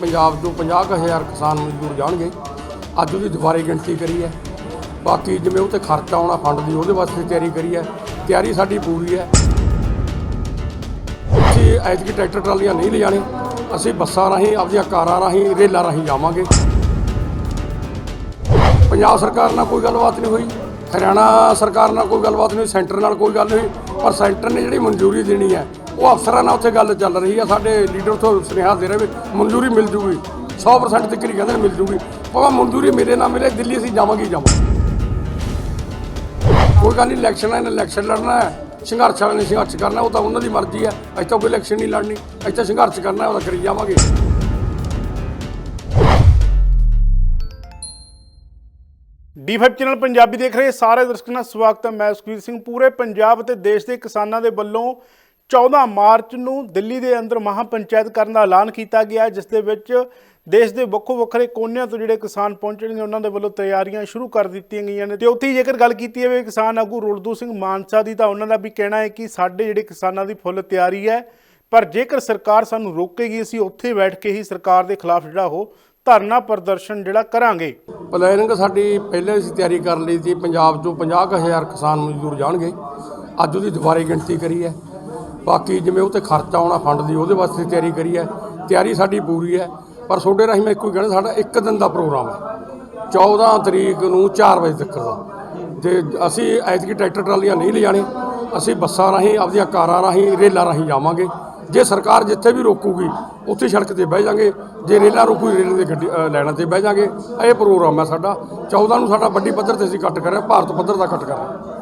ਪੰਜਾਬ ਤੋਂ 50000 ਕਿਸਾਨ ਮਜ਼ਦੂਰ ਜਾਣਗੇ। ਅੱਜ ਉਹਦੀ ਦੁਬਾਰੇ ਗਿਣਤੀ ਕਰੀ ਹੈ। ਬਾਕੀ ਜਿਵੇਂ ਉਹ ਤੇ ਖਰਚਾ ਆਉਣਾ ਫੰਡ ਦੀ, ਉਹਦੇ ਵਾਸਤੇ ਤਿਆਰੀ ਕਰੀ ਹੈ। ਤਿਆਰੀ ਸਾਡੀ ਪੂਰੀ ਹੈ। ਅਸੀਂ ਐਤਕੀ ਟਰੈਕਟਰ ਟਰਾਲੀਆਂ ਨਹੀਂ ਲਿਜਾਣੇ ਅਸੀਂ ਬੱਸਾਂ ਰਾਹੀਂ, ਆਪਦੀਆਂ ਕਾਰਾਂ ਰਾਹੀਂ, ਰੇਲਾਂ ਰਾਹੀਂ ਜਾਵਾਂਗੇ। ਪੰਜਾਬ ਸਰਕਾਰ ਨਾਲ ਕੋਈ ਗੱਲਬਾਤ ਨਹੀਂ ਹੋਈ। ਹਰਿਆਣਾ ਸਰਕਾਰ ਨਾਲ ਕੋਈ ਗੱਲਬਾਤ ਨਹੀਂ ਹੋਈ। ਸੈਂਟਰ ਨਾਲ ਕੋਈ ਗੱਲ ਨਹੀਂ ਪਰ ਸੈਂਟਰ ਨੇ ਜਿਹੜੀ ਮਨਜ਼ੂਰੀ ਦੇਣੀ ਹੈ ਉਹ ਅਫਸਰਾਂ ਨਾਲ ਉੱਥੇ ਗੱਲ ਚੱਲ ਰਹੀ ਹੈ ਸਾਡੇ ਲੀਡਰ ਤੋਂ ਸੁਨੇਹਾ ਦੇ ਰਹੇ ਵੀ ਮਨਜ਼ੂਰੀ ਮਿਲ ਜੂਗੀ 100% ਤੱਕ ਹੀ ਕਹਿੰਦੇ ਨੇ ਮਿਲ ਜੂਗੀ। ਭਾਵੇਂ ਮਨਜ਼ੂਰੀ ਮੇਰੇ ਨਾਲ ਮਿਲੇ, ਦਿੱਲੀ ਅਸੀਂ ਜਾਵਾਂਗੇ ਜਾਵਾਂਗੇ। ਕੋਈ ਗੱਲ ਨਹੀਂ ਇਲੈਕਸ਼ਨ ਹੈ ਇਲੈਕਸ਼ਨ ਲੜਨਾ ਹੈ, ਸੰਘਰਸ਼ ਵਾਲੇ ਨੇ ਸੰਘਰਸ਼ ਕਰਨਾ, ਉਹ ਤਾਂ ਉਹਨਾਂ ਦੀ ਮਰਜ਼ੀ ਹੈ। ਅਸੀਂ ਤਾਂ ਕੋਈ ਇਲੈਕਸ਼ਨ ਨਹੀਂ ਲੜਨੀ, ਅਸੀਂ ਤਾਂ ਸੰਘਰਸ਼ ਕਰਨਾ ਉਹਦਾ ਕਰੀ ਜਾਵਾਂਗੇ। ਡੀ5 ਚੈਨਲ ਪੰਜਾਬੀ ਦੇਖ ਰਹੇ ਸਾਰੇ ਦਰਸ਼ਕਾਂ ਦਾ ਸਵਾਗਤ ਹੈ। ਮੈਂ ਸੁਖਵੀਰ ਸਿੰਘ, ਪੂਰੇ ਪੰਜਾਬ ਅਤੇ ਦੇਸ਼ ਦੇ ਕਿਸਾਨਾਂ ਦੇ ਵੱਲੋਂ 14 ਮਾਰਚ ਨੂੰ ਦਿੱਲੀ ਦੇ ਅੰਦਰ ਮਹਾ ਪੰਚਾਇਤ ਕਰਨ ਦਾ ਐਲਾਨ ਕੀਤਾ ਗਿਆ, ਜਿਸ ਦੇ ਵਿੱਚ ਦੇਸ਼ ਦੇ ਵੱਖੋ ਵੱਖਰੇ ਕੋਨਿਆਂ ਤੋਂ ਜਿਹੜੇ ਕਿਸਾਨ ਪਹੁੰਚਣਗੇ, ਉਹਨਾਂ ਦੇ ਵੱਲੋਂ ਤਿਆਰੀਆਂ ਸ਼ੁਰੂ ਕਰ ਦਿੱਤੀਆਂ ਗਈਆਂ ਨੇ। ਤੇ ਉੱਥੇ ਹੀ ਜੇਕਰ ਗੱਲ ਕੀਤੀ ਜਾਵੇ ਕਿਸਾਨ ਆਗੂ ਰੁਲਦੂ ਸਿੰਘ ਮਾਨਸਾ ਦੀ, ਤਾਂ ਉਹਨਾਂ ਦਾ ਵੀ ਕਹਿਣਾ ਹੈ ਕਿ ਸਾਡੇ ਜਿਹੜੇ ਕਿਸਾਨਾਂ ਦੀ ਫੁੱਲ ਤਿਆਰੀ ਹੈ, ਪਰ ਜੇਕਰ ਸਰਕਾਰ ਸਾਨੂੰ ਰੋਕੇਗੀ, ਅਸੀਂ ਉੱਥੇ ਬੈਠ ਕੇ ਹੀ ਸਰਕਾਰ ਦੇ ਖਿਲਾਫ ਜਿਹੜਾ ਉਹ ਧਰਨਾ ਪ੍ਰਦਰਸ਼ਨ ਜਿਹੜਾ ਕਰਾਂਗੇ। ਪਲੈਨਿੰਗ ਸਾਡੀ ਪਹਿਲੇ ਅਸੀਂ ਤਿਆਰੀ ਕਰ ਲਈ ਸੀ, ਪੰਜਾਬ ਤੋਂ 50000 ਕਿਸਾਨ ਮਜ਼ਦੂਰ ਜਾਣਗੇ। ਅੱਜ ਉਹਦੀ ਦੁਬਾਰੇ ਗਿਣਤੀ ਕਰੀ ਹੈ। ਬਾਕੀ ਜਿਵੇਂ ਉਹ ਤੇ ਖਰਚਾ ਆਉਣਾ ਫੰਡ ਦੀ ਉਹਦੇ ਵਾਸਤੇ ਤਿਆਰੀ ਕਰੀ ਹੈ ਤਿਆਰੀ ਸਾਡੀ ਪੂਰੀ ਹੈ ਪਰ ਤੁਹਾਡੇ ਰਾਹੀਂ ਮੈਂ ਇੱਕੋ ਹੀ ਕਹਿਣਾ ਸਾਡਾ ਇੱਕ ਦਿਨ ਦਾ ਪ੍ਰੋਗਰਾਮ ਹੈ। 14 ਤਰੀਕ ਨੂੰ 4 ਵਜੇ ਤੱਕ ਦਾ। ਤੇ ਅਸੀਂ ਐਤਕੀ ਟਰੈਕਟਰ ਟਰਾਲੀਆਂ ਨਹੀਂ ਲਿਜਾਣੇ ਅਸੀਂ ਬੱਸਾਂ ਰਾਹੀਂ ਆਪਦੀਆਂ ਕਾਰਾਂ ਰਾਹੀਂ ਰੇਲਾਂ ਰਾਹੀਂ ਜਾਵਾਂਗੇ। ਜੇ ਸਰਕਾਰ ਜਿੱਥੇ ਵੀ ਰੋਕੂਗੀ ਉੱਥੇ ਸੜਕ ਤੇ ਬਹਿ ਜਾਾਂਗੇ ਜੇ ਰੇਲਾਂ ਰੋਕੂ ਰੇਲ ਦੇ ਗੱਡੀ ਅ, ਤੇ ਬਹਿ ਜਾਾਂਗੇ। ਇਹ ਪ੍ਰੋਗਰਾਮ ਹੈ ਸਾਡਾ। 14 ਨੂੰ ਸਾਡਾ ਵੱਡੀ ਪੱਧਰ ਤੇ ਅਸੀਂ ਕੱਟ ਕਰ ਰਹੇ ਹਾਂ ਭਾਰਤ ਪੱਧਰ ਦਾ ਕੱਟ ਕਰ ਰਹੇ ਹਾਂ।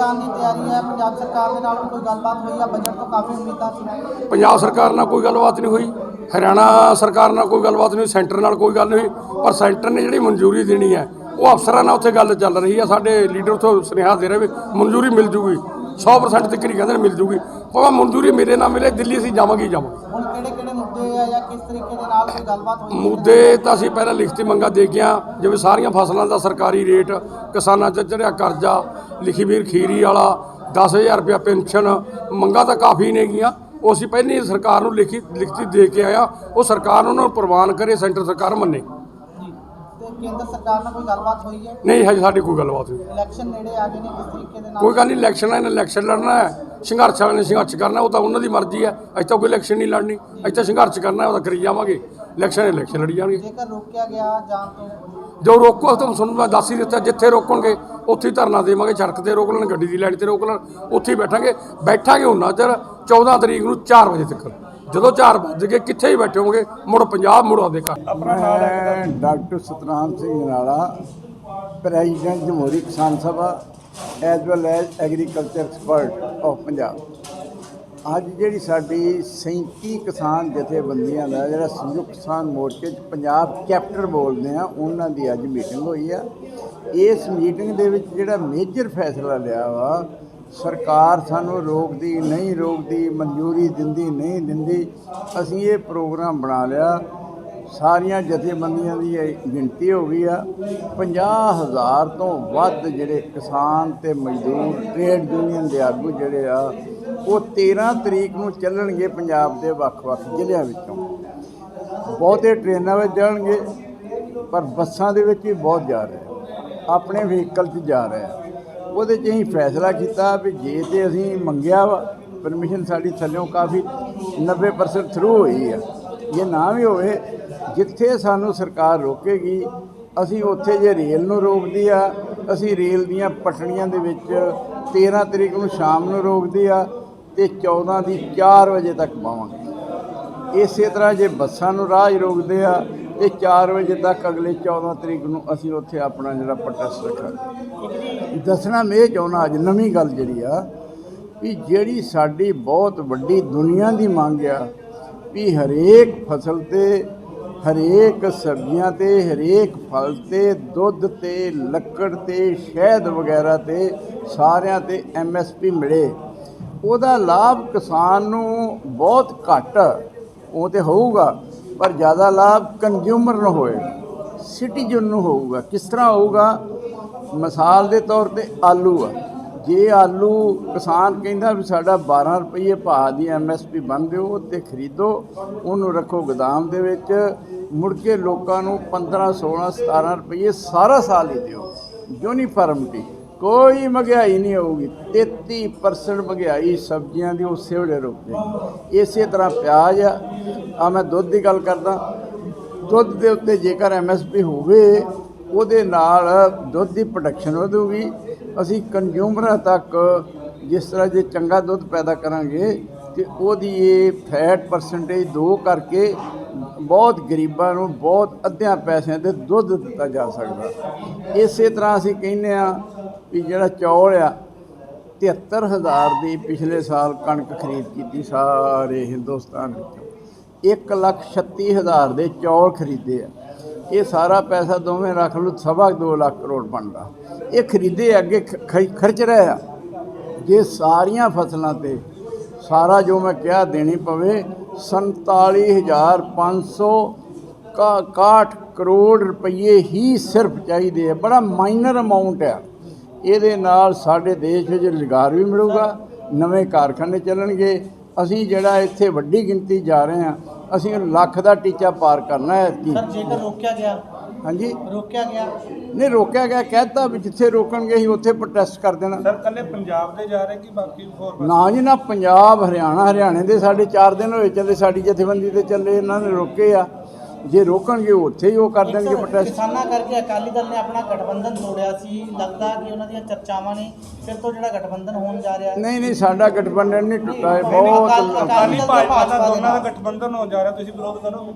ਜਾਣ ਦੀ ਤਿਆਰੀ ਹੈ ਪੰਜਾਬ ਸਰਕਾਰ ਦੇ ਨਾਲ ਕੋਈ ਗੱਲਬਾਤ ਹੋਈ ਹੈ ਬਜਟ ਤੋਂ ਕਾਫੀ ਉਮੀਦਾਂ ਸੀ ਪੰਜਾਬ ਸਰਕਾਰ ਨਾਲ ਕੋਈ ਗੱਲਬਾਤ ਨਹੀਂ ਹੋਈ ਹਰਿਆਣਾ ਸਰਕਾਰ ਨਾਲ ਕੋਈ ਗੱਲਬਾਤ ਨਹੀਂ ਸੈਂਟਰ ਨਾਲ ਕੋਈ ਗੱਲ ਨਹੀਂ ਪਰ ਸੈਂਟਰ ਨੇ ਜਿਹੜੀ ਮਨਜ਼ੂਰੀ ਦੇਣੀ ਹੈ ਉਹ ਅਫਸਰਾਂ ਨਾਲ ਉੱਥੇ ਗੱਲ ਚੱਲ ਰਹੀ ਹੈ ਸਾਡੇ ਲੀਡਰ ਤੋਂ ਸੁਨੇਹਾ ਦੇ ਰਹੇ ਵੀ ਮਨਜ਼ੂਰੀ ਮਿਲ ਜੂਗੀ 100% ਤੱਕ ਹੀ ਕਹਿੰਦੇ ਮਿਲ ਜੂਗੀ ਭਾਵੇਂ ਮਨਜ਼ੂਰੀ ਮੇਰੇ ਨਾਲ ਮਿਲੇ ਦਿੱਲੀ ਅਸੀਂ ਜਾਵਾਂਗੇ ਹੀ ਜਾਵਾਂਗੇ। ਹੁਣ ਕਿਹੜੇ ਕਿਹੜੇ ਮੁੱਦੇ ਆ ਜਾਂ ਕਿਸ ਤਰੀਕੇ ਦੇ ਨਾਲ ਕੋਈ ਗੱਲਬਾਤ ਹੋਈ ਮੁੱਦੇ ਤਾਂ ਅਸੀਂ ਪਹਿਲਾਂ ਲਿਖਤੀ ਮੰਗਾਂ ਦੇ ਕੇ ਆ ਜਿਵੇਂ ਸਾਰੀਆਂ ਫਸਲਾਂ ਦਾ ਸਰਕਾਰੀ ਰੇਟ, ਕਿਸਾਨਾਂ 'ਚ ਚੜਿਆ ਕਰਜ਼ਾ, ਲਿਖੀ ਵੀਰ ਖੀਰੀ ਵਾਲਾ 10000 ਰੁਪਇਆ ਪੈਨਸ਼ਨ, ਮੰਗਾਂ ਤਾਂ ਕਾਫੀ ਨੇਗੀਆਂ। ਉਹ ਅਸੀਂ ਪਹਿਲਾਂ ਹੀ ਸਰਕਾਰ ਨੂੰ ਲਿਖੀ ਲਿਖਤੀ ਦੇ ਕੇ ਆਇਆ, ਉਹ ਸਰਕਾਰ ਉਹਨਾਂ ਨੂੰ ਪ੍ਰਵਾਨ ਕਰੇ, ਸੈਂਟਰ ਸਰਕਾਰ ਮੰਨੇ। ਕੇਂਦਰ ਸਰਕਾਰ ਨਾਲ ਕੋਈ ਗੱਲਬਾਤ ਹੋਈ ਹੈ? ਨਹੀਂ ਹਜੇ ਸਾਡੀ ਕੋਈ ਗੱਲਬਾਤ ਨਹੀਂ ਇਲੈਕਸ਼ਨ ਨੇੜੇ ਆ ਗਏ ਨੇ ਕਿਸ ਤਰੀਕੇ ਦੇ ਨਾਲ? ਕੋਈ ਗੱਲ ਨਹੀਂ ਇਲੈਕਸ਼ਨ ਹੈ ਇਲੈਕਸ਼ਨ ਲੜਨਾ ਹੈ। ਸੰਘਰਸ਼ ਵਾਲੇ ਨੇ ਸੰਘਰਸ਼ ਕਰਨਾ ਉਹ ਤਾਂ ਉਹਨਾਂ ਦੀ ਮਰਜ਼ੀ ਹੈ। ਅਸੀਂ ਤਾਂ ਕੋਈ ਇਲੈਕਸ਼ਨ ਨਹੀਂ ਲੜਨੀ। ਅਸੀਂ ਤਾਂ ਸੰਘਰਸ਼ ਕਰਨਾ ਉਹਦਾ ਕਰੀ ਜਾਵਾਂਗੇ। ਇਲੈਕਸ਼ਨ ਇਲੈਕਸ਼ਨ ਲੜੀ ਜਾਣਗੇ। ਜੇਕਰ ਰੋਕਿਆ ਗਿਆ ਜਾਣ ਤੋਂ ਜੋ ਰੋਕੋ ਤੁਹਾਨੂੰ ਤੁਹਾਨੂੰ ਮੈਂ ਦੱਸ ਹੀ ਦਿੱਤਾ ਜਿੱਥੇ ਰੋਕਣਗੇ ਉੱਥੇ ਹੀ ਧਰਨਾ ਦੇਵਾਂਗੇ ਸੜਕ ਤੇ ਰੋਕ ਲੈਣ ਗੱਡੀ ਦੀ ਲਾਈਨ ਤੇ ਰੋਕ ਲੈਣ ਉੱਥੇ ਹੀ ਬੈਠਾਂਗੇ। ਬੈਠਾਂਗੇ ਉਹਨਾਂ ਚਿਰ 14 ਤਰੀਕ ਨੂੰ 4 ਵਜੇ ਤੱਕ। ਜਦੋਂ 4 ਵਜ ਗਏ ਕਿੱਥੇ ਹੀ ਬੈਠੇ ਹੋਵੋਗੇ? ਮੁੜ ਪੰਜਾਬ ਮੁੜ ਆਉਂਦੇ ਘਰ। ਮੈਂ ਡਾਕਟਰ ਸਤਨਾਮ ਸਿੰਘ ਨਾਲਾ president Jamhoori Kisan Sabha as well as agriculture expert of Punjab. ਅੱਜ ਜਿਹੜੀ ਸਾਡੀ 37 ਕਿਸਾਨ ਜਥੇਬੰਦੀਆਂ ਦਾ ਜਿਹੜਾ ਸੰਯੁਕਤ ਕਿਸਾਨ ਮੋਰਚੇ 'ਚ ਪੰਜਾਬ ਕੈਪਟਰ ਬੋਲਦੇ ਆ ਉਹਨਾਂ ਦੀ ਅੱਜ ਮੀਟਿੰਗ ਹੋਈ ਆ। ਇਸ ਮੀਟਿੰਗ ਦੇ ਵਿੱਚ ਜਿਹੜਾ ਮੇਜਰ ਫੈਸਲਾ ਲਿਆ ਵਾ ਸਰਕਾਰ ਸਾਨੂੰ ਰੋਕਦੀ, ਨਹੀਂ ਰੋਕਦੀ, ਮਨਜ਼ੂਰੀ ਦਿੰਦੀ, ਨਹੀਂ ਦਿੰਦੀ, ਅਸੀਂ ਇਹ ਪ੍ਰੋਗਰਾਮ ਬਣਾ ਲਿਆ। ਸਾਰੀਆਂ ਜਥੇਬੰਦੀਆਂ ਦੀ ਇਹ ਗਿਣਤੀ ਹੋ ਗਈ ਆ। 50000 ਤੋਂ ਵੱਧ ਜਿਹੜੇ ਕਿਸਾਨ ਤੇ ਮਜ਼ਦੂਰ ਟ੍ਰੇਡ ਯੂਨੀਅਨ ਦੇ ਆਗੂ ਜਿਹੜੇ ਆ, ਉਹ 13 ਤਰੀਕ ਨੂੰ ਚੱਲਣਗੇ ਪੰਜਾਬ ਦੇ ਵੱਖ-ਵੱਖ ਜ਼ਿਲ੍ਹਿਆਂ ਵਿੱਚੋਂ। ਬਹੁਤੇ ਟ੍ਰੇਨਾਂ ਵਿੱਚ ਜਾਣਗੇ, ਪਰ ਬੱਸਾਂ ਦੇ ਵਿੱਚ ਵੀ ਬਹੁਤ ਜਾ ਰਹੇ ਆਪਣੇ ਵਹੀਕਲ 'ਚ ਜਾ ਰਹੇ ਉਹਦੇ 'ਚ ਅਸੀਂ ਫੈਸਲਾ ਕੀਤਾ ਵੀ ਜੇ ਤੇ ਅਸੀਂ ਮੰਗਿਆ ਵਾ ਪਰਮਿਸ਼ਨ ਸਾਡੀ ਥੱਲਿਓਂ ਕਾਫੀ 90% ਥਰੂ ਹੋਈ ਆ। ਜੇ ਨਾ ਵੀ ਹੋਵੇ, ਜਿੱਥੇ ਸਾਨੂੰ ਸਰਕਾਰ ਰੋਕੇਗੀ, ਅਸੀਂ ਉੱਥੇ ਜੇ ਰੇਲ ਨੂੰ ਰੋਕਦੀ ਆ, ਅਸੀਂ ਰੇਲ ਦੀਆਂ ਪਟੜੀਆਂ ਦੇ ਵਿੱਚ 13 ਤਰੀਕ ਨੂੰ ਸ਼ਾਮ ਨੂੰ ਰੋਕਦੀ ਆ ਤੇ 14 ਦੀ 4 ਵਜੇ ਤੱਕ ਪਾਵਾਂਗੇ। ਇਸੇ ਤਰ੍ਹਾਂ ਜੇ ਬੱਸਾਂ ਨੂੰ ਰਾਹ ਰੋਕਦੇ ਆ ਤੇ 4 ਵਜੇ ਤੱਕ ਅਗਲੇ 14 ਤਰੀਕ ਨੂੰ ਅਸੀਂ ਉੱਥੇ ਆਪਣਾ ਜਿਹੜਾ ਪ੍ਰੋਟੈਸਟ ਰੱਖਾਂਗੇ। ਦੱਸਣਾ ਮੈਂ ਇਹ ਚਾਹੁੰਦਾ ਅੱਜ ਨਵੀਂ ਗੱਲ ਜਿਹੜੀ ਆ, ਵੀ ਜਿਹੜੀ ਸਾਡੀ ਬਹੁਤ ਵੱਡੀ ਦੁਨੀਆ ਦੀ ਮੰਗ ਆ, ਵੀ ਹਰੇਕ ਫਸਲ ਤੇ, ਹਰੇਕ ਸਬਜ਼ੀਆਂ ਤੇ, ਹਰੇਕ ਫਲ ਤੇ, ਦੁੱਧ ਤੇ, ਲੱਕੜ ਤੇ, ਸ਼ਹਿਦ ਵਗੈਰਾ ਤੇ, ਸਾਰਿਆਂ ਤੇ ਐਮਐਸਪੀ ਮਿਲੇ, ਉਹਦਾ ਲਾਭ ਕਿਸਾਨ ਨੂੰ ਬਹੁਤ ਘੱਟ ਉਹ ਤੇ ਹੋਊਗਾ। ਪਰ ਜ਼ਿਆਦਾ ਲਾਭ ਕੰਜ਼ਿਊਮਰ ਨੂੰ ਹੋਏਗਾ, ਸਿਟੀਜ਼ਨ ਨੂੰ ਹੋਊਗਾ। ਕਿਸ ਤਰ੍ਹਾਂ ਹੋਊਗਾ? ਮਿਸਾਲ ਦੇ ਤੌਰ ਤੇ ਆਲੂ ਆ। ਜੇ ਆਲੂ ਕਿਸਾਨ ਕਹਿੰਦਾ ਵੀ ਸਾਡਾ 12 ਰੁਪਏ ਭਾਅ ਦੀ ਐਮਐਸਪੀ ਬਣ ਦਿਓ ਤੇ ਖਰੀਦੋ, ਉਹਨੂੰ ਰੱਖੋ ਗੋਦਾਮ ਦੇ ਵਿੱਚ, ਮੁੜ ਕੇ ਲੋਕਾਂ ਨੂੰ 15 16 17 ਰੁਪਏ ਸਾਰਾ ਸਾਲ ਹੀ ਦਿਓ। ਯੂਨੀਫਾਰਮ ਦੀ ਕੋਈ ਮਹਿੰਗਾਈ ਨਹੀਂ ਹੋਊਗੀ। 33% ਮਹਿੰਗਾਈ ਸਬਜ਼ੀਆਂ ਦੀ ਉਸੇ ਵੇਲੇ ਰੁਕ ਜਾਏਗੀ ਇਸੇ ਤਰ੍ਹਾਂ ਪਿਆਜ਼ ਆ। ਆ ਮੈਂ ਦੁੱਧ ਦੀ ਗੱਲ ਕਰਦਾ। ਦੁੱਧ ਦੇ ਉੱਤੇ ਜੇਕਰ ਐਮਐਸਪੀ ਹੋਵੇ, ਉਹਦੇ ਨਾਲ ਦੁੱਧ ਦੀ ਪ੍ਰੋਡਕਸ਼ਨ ਵਧੂਗੀ। ਅਸੀਂ ਕੰਜ਼ਿਊਮਰਾਂ ਤੱਕ ਜਿਸ ਤਰ੍ਹਾਂ ਜੇ ਚੰਗਾ ਦੁੱਧ ਪੈਦਾ ਕਰਾਂਗੇ, ਤੇ ਉਹਦੀ ਇਹ ਫੈਟ ਪਰਸੈਂਟੇਜ ਦੋ ਕਰਕੇ ਬਹੁਤ ਗਰੀਬਾਂ ਨੂੰ ਬਹੁਤ ਅੱਧਿਆਂ ਪੈਸਿਆਂ ਤੇ ਦੁੱਧ ਦਿੱਤਾ ਜਾ ਸਕਦਾ। ਇਸੇ ਤਰ੍ਹਾਂ ਅਸੀਂ ਕਹਿੰਦੇ ਆ ਵੀ ਜਿਹੜਾ ਚੌਲ ਆ 73000 ਦੀ ਪਿਛਲੇ ਸਾਲ ਕਣਕ ਖਰੀਦ ਕੀਤੀ ਸਾਰੇ ਹਿੰਦੁਸਤਾਨ ਵਿੱਚੋਂ। 1 ਲੱਖ 36 ਹਜ਼ਾਰ ਦੇ ਚੌਲ ਖਰੀਦੇ ਆ। ਇਹ ਸਾਰਾ ਪੈਸਾ ਦੋਵੇਂ ਰੱਖ ਲਓ, ਸਵਾ 2 ਲੱਖ ਕਰੋੜ ਬਣਦਾ। ਇਹ ਖਰੀਦੇ ਅੱਗੇ ਖ- ਖਰਚ ਰਹੇ ਆ। ਜੇ ਸਾਰੀਆਂ ਫਸਲਾਂ ਤੇ ਸਾਰਾ ਜੋ ਮੈਂ ਕਿਹਾ ਦੇਣੀ ਪਵੇ 47500 61 ਕਰੋੜ ਰੁਪਏ ਹੀ ਸਿਰਫ ਚਾਹੀਦੇ ਆ। ਬੜਾ ਮਾਈਨਰ ਅਮਾਉਂਟ ਆ। ਇਹਦੇ ਨਾਲ ਸਾਡੇ ਦੇਸ਼ ਵਿੱਚ ਰੁਜ਼ਗਾਰ ਵੀ ਮਿਲੂਗਾ ਨਵੇਂ ਕਾਰਖਾਨੇ ਚੱਲਣਗੇ। ਅਸੀਂ ਜਿਹੜਾ ਇੱਥੇ ਵੱਡੀ ਗਿਣਤੀ ਜਾ ਰਹੇ ਹਾਂ ਅਸੀਂ ਲੱਖ ਦਾ ਟੀਚਾ ਪਾਰ ਕਰਨਾ ਹੈ ਐਤਕੀ। ਸਰ ਜੇਕਰ ਰੋਕਿਆ ਗਿਆ ਹਾਂਜੀ? ਰੋਕਿਆ ਗਿਆ। ਨਹੀਂ ਰੋਕਿਆ ਗਿਆ ਕਹਿਤਾ ਵੀ ਜਿੱਥੇ ਰੋਕਣਗੇ ਅਸੀਂ ਉੱਥੇ ਪ੍ਰੋਟੈਸਟ ਕਰ ਦੇਣਾ। ਸਰ ਕੱਲੇ ਪੰਜਾਬ ਦੇ ਜਾ ਰਹੇ ਕਿ ਬਾਕੀ ਹੋਰ ਨਾ ਜੀ ਨਾ ਪੰਜਾਬ ਹਰਿਆਣਾ ਹਰਿਆਣੇ ਦੇ ਸਾਡੇ 4 ਦਿਨ ਹੋਏ ਚੱਲੇ ਸਾਡੀ ਜਥੇਬੰਦੀ ਤੇ ਚੱਲੇ ਇਹਨਾਂ ਨੇ ਰੋਕੇ ਆ। ਜੇ ਰੋਕਣਗੇ ਉੱਥੇ ਹੀ ਉਹ ਕਰ ਦੇਣਗੇ ਪ੍ਰੋਟੈਸਟ ਕਿਸਾਨਾਂ ਕਰਕੇ ਅਕਾਲੀ ਦਲ ਨੇ ਆਪਣਾ ਗਠਬੰਧਨ ਤੋੜਿਆ ਸੀ। ਲੱਗਦਾ ਕਿ ਉਹਨਾਂ ਦੀਆਂ ਚਰਚਾਵਾਂ ਨੇ ਫਿਰ ਤੋਂ ਜਿਹੜਾ ਗਠਬੰਧਨ ਹੋਣ ਜਾ ਰਿਹਾ ਹੈ। ਨਹੀਂ ਨਹੀਂ ਸਾਡਾ ਗਠਬੰਧਨ ਨਹੀਂ ਟੁੱਟਾ ਹੈ ਬਹੁਤ ਅਕਾਲੀ ਭਾਜਪਾ ਦਾ ਦੋਨਾਂ ਦਾ। ਗਠਬੰਧਨ ਹੋ ਜਾ ਰਿਹਾ ਤੁਸੀਂ ਵਿਰੋਧ ਕਰੋਗੇ?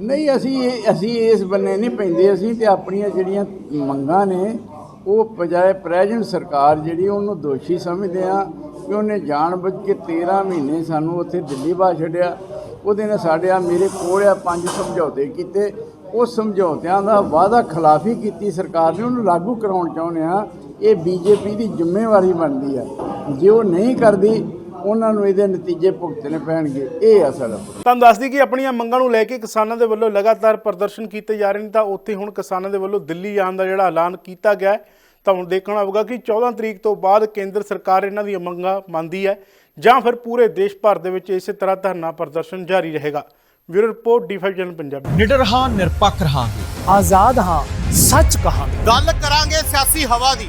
ਨਹੀਂ ਅਸੀਂ ਅਸੀਂ ਇਸ ਬੰਨੇ ਨਹੀਂ ਪੈਂਦੇ। ਅਸੀਂ ਤੇ ਆਪਣੀਆਂ ਜਿਹੜੀਆਂ ਮੰਗਾਂ ਨੇ ਉਹ ਬਜਾਏ ਪ੍ਰੈਜ਼ੈਂਟ ਸਰਕਾਰ ਜਿਹੜੀ ਉਹਨੂੰ ਦੋਸ਼ੀ ਸਮਝਦੇ ਆ ਕਿ ਉਹਨੇ ਜਾਣਬੁੱਝ ਕੇ 13 ਮਹੀਨੇ ਸਾਨੂੰ ਉੱਥੇ ਦਿੱਲੀ ਬਾ ਛੱਡਿਆ। ਉਹਦੇ ਨੇ ਸਾਡੇ ਆ ਮੇਰੇ ਕੋਲ ਆ ਪੰਜ ਸਮਝੌਤੇ ਕੀਤੇ। ਉਹ ਸਮਝੌਤਿਆਂ ਦਾ ਵਾਅਦਾ ਖਿਲਾਫੀ ਕੀਤੀ ਸਰਕਾਰ ਨੇ, ਉਹਨੂੰ ਲਾਗੂ ਕਰਾਉਣ ਚਾਹੁੰਦੇ ਆ ਇਹ ਬੀਜੇਪੀ ਦੀ ਜ਼ਿੰਮੇਵਾਰੀ ਬਣਦੀ ਆ। ਜੇ ਉਹ ਨਹੀਂ ਕਰਦੀ, ਉਹਨਾਂ ਨੂੰ ਇਹਦੇ ਨਤੀਜੇ ਭੁਗਤਣੇ ਪੈਣਗੇ। ਇਹ ਅਸਲ ਤੁਹਾਨੂੰ ਦੱਸਦੀ ਕਿ ਆਪਣੀਆਂ ਮੰਗਾਂ ਨੂੰ ਲੈ ਕੇ ਕਿਸਾਨਾਂ ਦੇ ਵੱਲੋਂ ਲਗਾਤਾਰ ਪ੍ਰਦਰਸ਼ਨ ਕੀਤੇ ਜਾ ਰਹੇ ਨੇ। ਤਾਂ ਉੱਥੇ ਹੁਣ ਕਿਸਾਨਾਂ ਦੇ ਵੱਲੋਂ ਦਿੱਲੀ ਜਾਣ ਦਾ ਜਿਹੜਾ ਐਲਾਨ ਕੀਤਾ ਗਿਆ ਹੈ। ਤਾਂ ਹੁਣ ਦੇਖਣਾ ਹੋਊਗਾ ਕਿ 14 ਤਰੀਕ ਤੋਂ ਬਾਅਦ ਕੇਂਦਰ ਸਰਕਾਰ ਇਹਨਾਂ ਦੀਆਂ ਮੰਗਾਂ ਮੰਨਦੀ ਹੈ ਜਾਂ ਫਿਰ ਪੂਰੇ ਦੇਸ਼ ਭਰ ਦੇ ਵਿੱਚ ਇਸੇ ਤਰ੍ਹਾਂ ਧਰਨਾ ਪ੍ਰਦਰਸ਼ਨ ਜਾਰੀ ਰਹੇਗਾ। Bureau report D five channel Punjabi. ਨਿਡਰ ਹਾਂ ਨਿਰਪੱਖ ਰਹਾਂਗੇ। ਆਜ਼ਾਦ ਹਾਂ ਸੱਚ ਕਹਾਂਗੇ। ਗੱਲ ਕਰਾਂਗੇ ਸਿਆਸੀ ਹਵਾ ਦੀ।